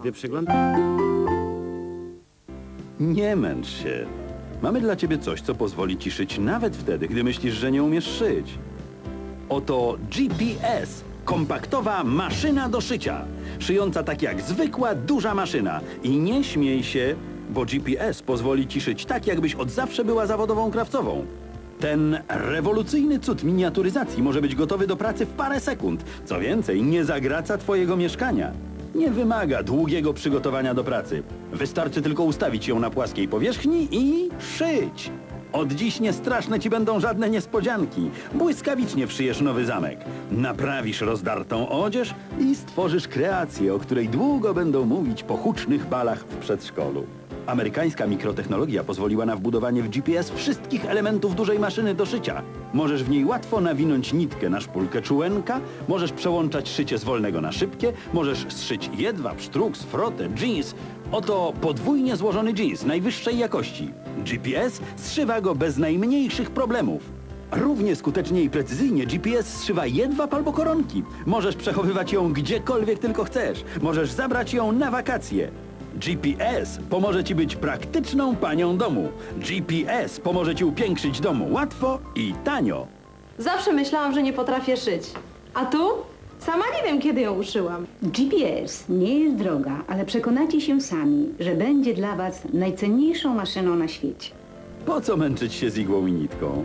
Gdy przygląda... Nie męcz się. Mamy dla ciebie coś, co pozwoli ci szyć nawet wtedy, gdy myślisz, że nie umiesz szyć. Oto GPS. Kompaktowa maszyna do szycia. Szyjąca tak jak zwykła, duża maszyna. I nie śmiej się, bo GPS pozwoli ci szyć tak, jakbyś od zawsze była zawodową krawcową. Ten rewolucyjny cud miniaturyzacji może być gotowy do pracy w parę sekund. Co więcej, nie zagraca twojego mieszkania. Nie wymaga długiego przygotowania do pracy. Wystarczy tylko ustawić ją na płaskiej powierzchni i szyć. Od dziś nie straszne ci będą żadne niespodzianki. Błyskawicznie wszyjesz nowy zamek. Naprawisz rozdartą odzież i stworzysz kreację, o której długo będą mówić po hucznych balach w przedszkolu. Amerykańska mikrotechnologia pozwoliła na wbudowanie w GPS wszystkich elementów dużej maszyny do szycia. Możesz w niej łatwo nawinąć nitkę na szpulkę czułenka, możesz przełączać szycie z wolnego na szybkie, możesz zszyć jedwab, sztruks, frotę, jeans. Oto podwójnie złożony jeans najwyższej jakości. GPS zszywa go bez najmniejszych problemów. Równie skutecznie i precyzyjnie GPS zszywa jedwab albo koronki. Możesz przechowywać ją gdziekolwiek tylko chcesz. Możesz zabrać ją na wakacje. GPS pomoże Ci być praktyczną panią domu. GPS pomoże Ci upiększyć dom łatwo i tanio. Zawsze myślałam, że nie potrafię szyć. A tu? Sama nie wiem, kiedy ją uszyłam. GPS nie jest droga, ale przekonacie się sami, że będzie dla Was najcenniejszą maszyną na świecie. Po co męczyć się z igłą i nitką?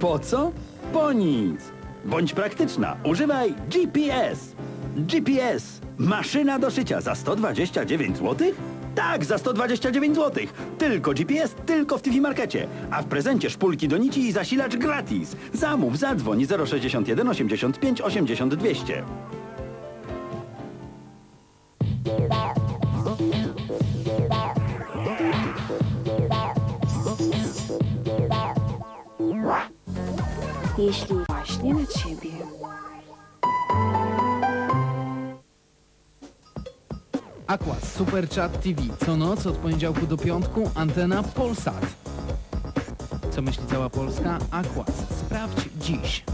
Po co? Po nic. Bądź praktyczna. Używaj GPS. GPS. Maszyna do szycia za 129 zł? Tak, za 129 zł. Tylko GPS, tylko w TV Markecie. A w prezencie szpulki do nici i zasilacz gratis. Zamów, zadzwoń 061 85 80 200. Jeśli właśnie na ciebie. Aquas Super Chat TV. Co noc od poniedziałku do piątku antena Polsat. Co myśli cała Polska? Aquas. Sprawdź dziś.